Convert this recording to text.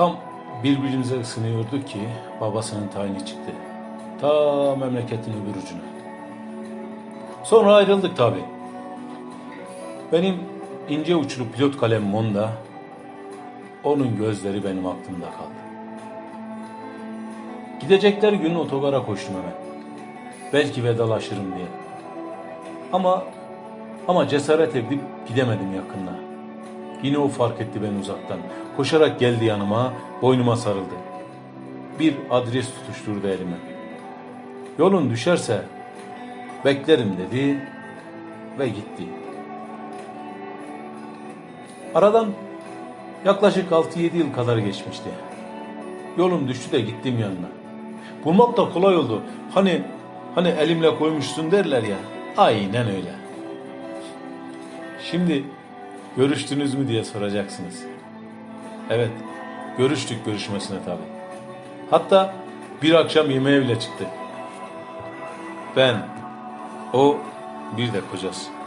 Tam birbirimize ısınıyorduk ki babasının tayini çıktı. Ta memleketin öbür ucuna. Sonra ayrıldık tabi. Benim ince uçlu pilot kalem Monda, onun gözleri benim aklımda kaldı. Gidecekler gün otogara koştum hemen. Belki vedalaşırım diye. Ama ama cesaret edip gidemedim yakınına. Yine o fark etti beni uzaktan. Koşarak geldi yanıma, boynuma sarıldı. Bir adres tutuşturdu elime. Yolun düşerse beklerim dedi ve gitti. Aradan yaklaşık 6-7 yıl kadar geçmişti. Yolum düştü de gittim yanına. Bulmak da kolay oldu. Hani hani elimle koymuşsun derler ya. Aynen öyle. Şimdi görüştünüz mü diye soracaksınız. Evet, görüştük görüşmesine tabii. Hatta bir akşam yemeğe bile çıktı. Ben, o, bir de kocası.